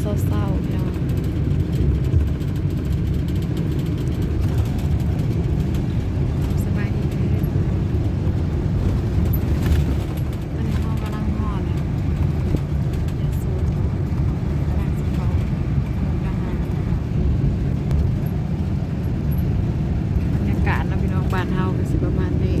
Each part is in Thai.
เศร้าๆพี่น้องสบายดีเด้อตอนนี้ห้องกำลังนอนยาสูบกำลังสิเขาหมุกอาหารบรรยากาศเนาะพี่น้องบ้านเฮาก็สิประมาณนี้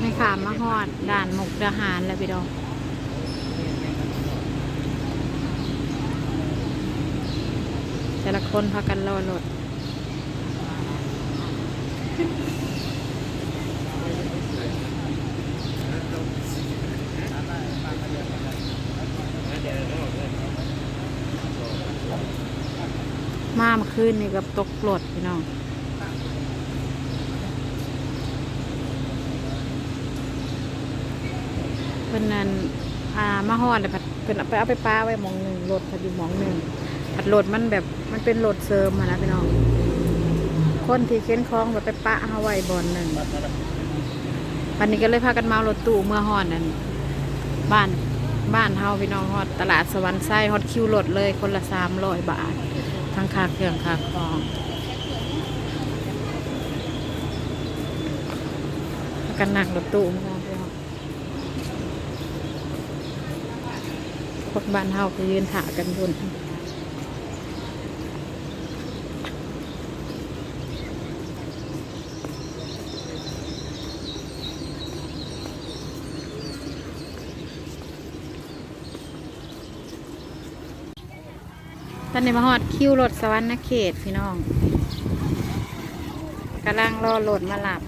ตอนขามมาฮอดด่านมุกดาหารแล้วพี่ดองแต่ละคนพากันรอรถมาเมื่อคืนนี่กับตกรถพี่น้อง เพิ่นนั่นอ่ามาฮอดแล้วผัดเพิ่นเอาไปเอาไปป้าไว้หมองหนึ่งรถผัดอยู่หมองหนึ่งผัดรถมันแบบมันเป็นรถเสริมอะนะพี่น้อง คนที่เค้นคล้องแบบไปปะเฮาไว้บอนหนึ่งวันนี้ก็เลยพากันมารถตู้เมื่อฮอดนั่นบ้านบ้านเฮาพี่น้องฮอดตลาดสวรรค์ไส้ฮอดคิวรถเลยคนละสามร้อยบาททั้งค่าเครื่องค่าครองกันนั่งรถตู้มาพี่น้อง คนบ้านเฮาก็ยืนถากันบนตอนนี้มาฮอดคิวรถสวรรค์นเขตพี่น้องกำลังรอรถมาหลับ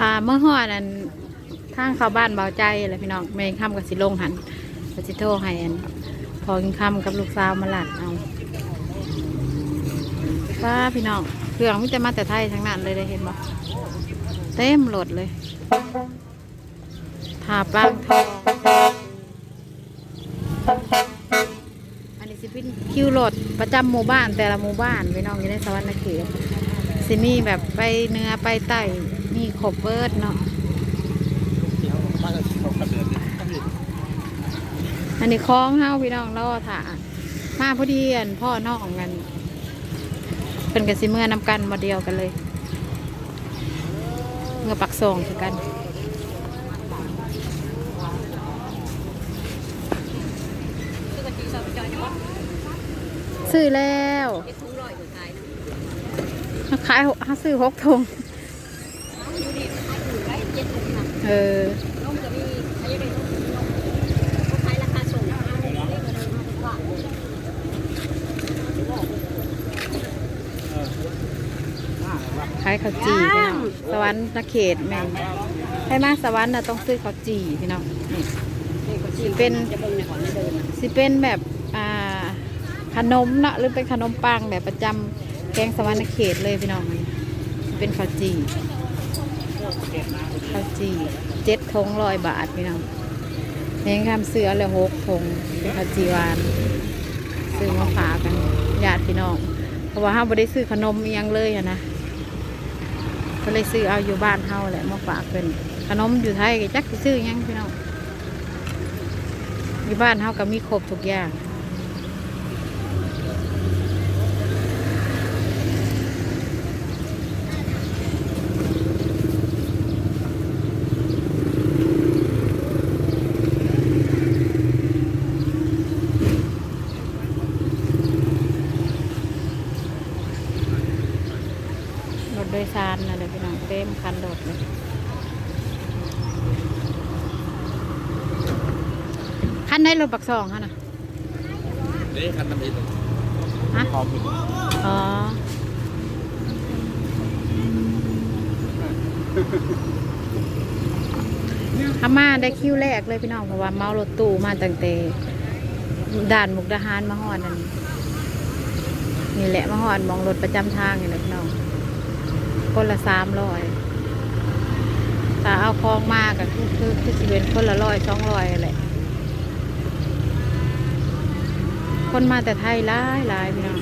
อ่าเมื่อฮอดนั้น ทางเข้าบ้านเบาใจเลยพี่น้องแม่งคำกับสิลงหันกับสิโทรให้อันพอกินคำกับลูกสาวมาหลัดเอาป้าพี่น้องเครื่องมิจะมาแต่ไทยทั้งนั้นเลยได้เห็นบ่เต็มรถเลยถาปางทองอันนี้สิเป็นคิวรถประจำหมู่บ้านแต่ละหมู่บ้านพี่น้องอยู่ในสวรรค์เขตสิมีแบบไปเหนื้อไปใต้มีครบเบิร์ดเนาะ อันนี้คล้องเฮาพี่น้องรอถ่ามาพอดีอันพ่อน้องกันเป็นกันสิเมื่อนำกันมาเดียวกันเลยเมื่อปักส่งคือกันซื้อแล้วขายหกห้าซื้อหกทงเออ น้องจะมีใครจะได้น้องเขาขายราคาส่งนะคะเลขกันเลยว่า ข้าวจี่พี่น้องสวรรค์นาเขตแม่ให้มาสวรรค์นะต้องซื้อข้าวจี่พี่น้องนี่เลขก็สิเป็นจะเบิ่งในหอนในเดินนะสิเป็นแบบอ่าขนมเนาะหรือเป็นขนมปังแบบประจำแกงสวรรค์นาเขตเลยพี่น้องเป็นข้าวจี่ข้าวจี่เจ็ดทงร้อยบาทพี่น้องแมงคำเสือเลยหกทงเป็นข้าวจีวานซื้อมาฝากกันญาติพี่น้องเพราะว่าห้าบ่ได้ซื้อขนมยังเลยอะนะ เลยซื้อเอาอยู่บ้านเฮาแหละมาฝากเป็นขนมอยู่ไทยก็จักสิซื้อยังพี่น้องอยู่บ้านเฮาก็มีครบทุกอย่างรถโดยสารนั่นแหละพี่น้องเต็มคันรถเลย คันไหนรถปักซองฮะน่ะนี่คันน้ำพริกฮะพอคุณอ๋อถ้ามาได้คิวแรกเลยพี่น้องเพราะว่าเมารถตู้มาตั้งแต่ด่านมุกดาหารมาหอดนั่นนี่แหละมาหอดมองรถประจำทางนี่แหละพี่น้องคนละสามร้อยถ้าเอาคลองมากก็คือคือคือสิเป็นคนละร้อยสองร้อยแหละ คนมาแต่ไทยหลายหลายพี่น้อง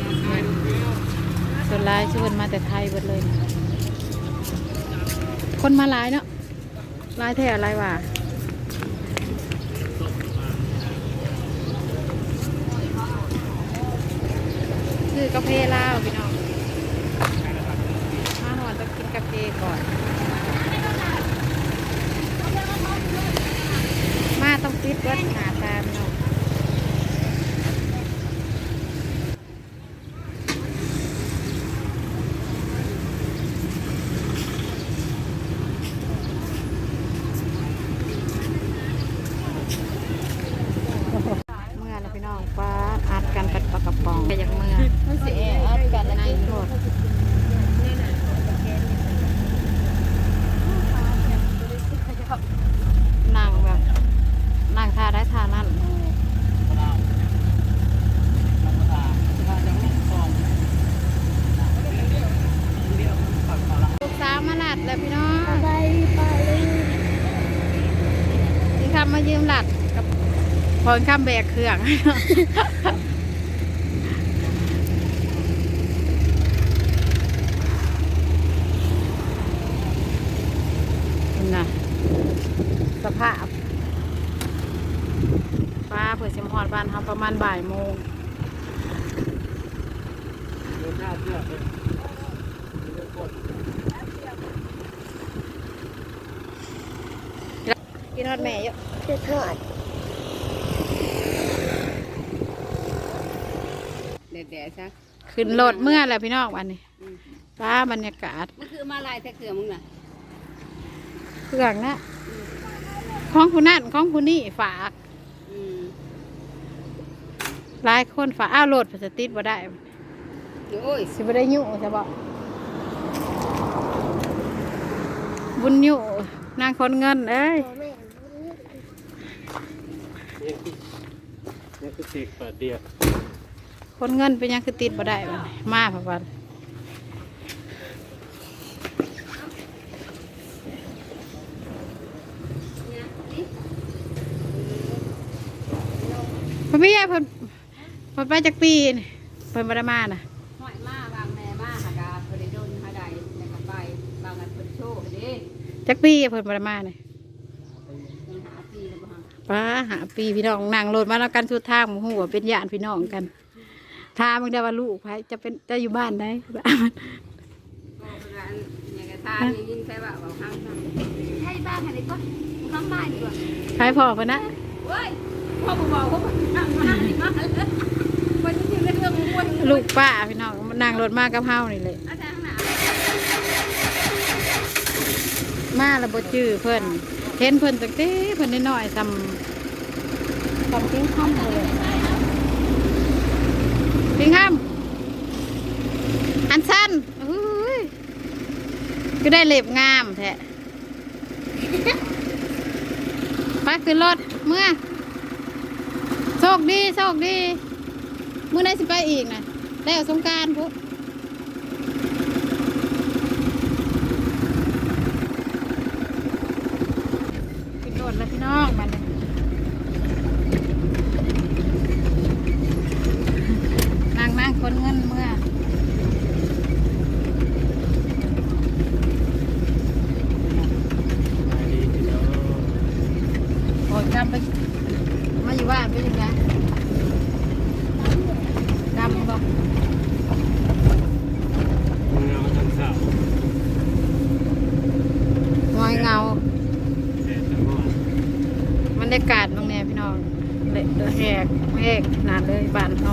ส่วนหลายชวนมาแต่ไทยหมดเลยคนมาหลายเนาะหลายแท้หลายว่าคือกาแฟลาวพี่น้องมาหอนต้องกินกาแฟก่อน มาต้องฟิตเวิร์ดหนาะเมื่อแล้วพี่ น้องฟ้าอัดกันเป็นปลากระป๋องไปอย่างเมื่อมันสิแออัดกันในโทษนั่งแบบนั่งท่าได้ท่านั่นลูกสาวมาหลัดแล้วพี่น้องไปไปนี่คำมายืมหลัด กับพรคำแบกเครื่องน่ะสภาพป้าเผื่อสิมหอดบ้านทำประมาณบ่ายโมงกินทอดแม่เยอะจะทอด เด็ดๆซะขึ้นรถเมื่อแล้วพี่น้องวันนี้ป้าบรรยากาศมันคือมาลายแท้เกลือมึงน่ะเครื่องนะของผู้นั่นของผู้นี่ฝากอืมหลายคนฝากอ้าวโหลดพลาสติกบ่ได้โอ้ยสิบ่ได้ยุ่งจะบอกบุญยุ่นางคนเงินเอ้ยนี่คือสิเปิดเดียว คนเงินเป็นยังคือติดบ่ได้บัดนี้มาพักวันพิ่นไม่ใช่เพิ่นเพิ่นไปจากปีนเพิ่นบ่ได้มาน่ะหอยมาบางแม่มาหากาเพิ่นได้โดนหาใดแล้วก็ไปบางอันเพิ่นโชว์เด้จากปีเพิ่นบ่ได้มานี่ยังหาปีแล้วบ่ฮะป้าหาปีพี่น้องนั่งรถมาแล้วกันสุดทางหมูหัวเป็นญาติพี่น้องกัน ถามมึงได้ว่าลูกไผจะเป็นจะอยู่บ้านได้ก็เป็นอันยังกระทานยินใช่ป่ะบอกข้างทางให้บ้านอะไรก็ข้างบ้านดีกว่าไผพ่อเพิ่นนะเว้ยพ่อบอกเขาบอกข้างบ้านดีมากเลยวันนี้เป็นเรื่องมวยลูกป้าพี่น้องนั่งรถมากับเฮานี่เลยอาจารย์หนามาแล้วบ่จื้อเพิ่นเห็นเพิ่นตั้งแต่เพิ่นน้อยๆซำซำทิ้งค่ำเลย ทิ้งค่ำอันสั้นอุ้ยก็ได้เล็บงามแท้ไปขึ้นรถเมื่อโชคดีโชคดีมื้อไหนสิไปอีกนะแล้วสงกรารพุขึ้นรถแล้วพี่น้องมันนั่งนั่งคนเงินเมื่อ โอ้ยกำไป มาอยู่าเป็นยังไงกำบอกเงาทั้งสางอยเงาแดดทั้งวันบรรยากาศตรงนี้พี่น้องเละเดอะแหกแหกนาดเลยบานเฮา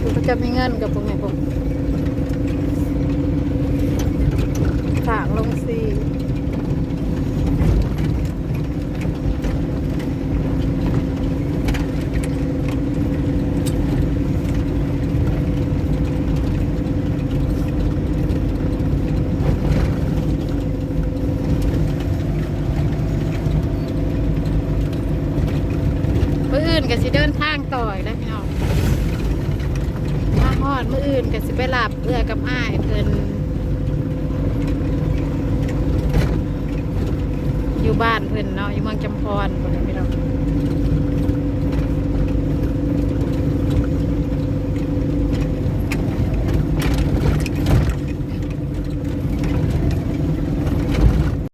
คือเขาจะมีเงินกับพวกนี้ อยได้พี่น้องมาฮอดมืออื่นกับสิไปหลับเอือกับอ้ายเพิ่นอยู่บ้านเพิ่นเนาะอยู่เมืองจำพรพี่น้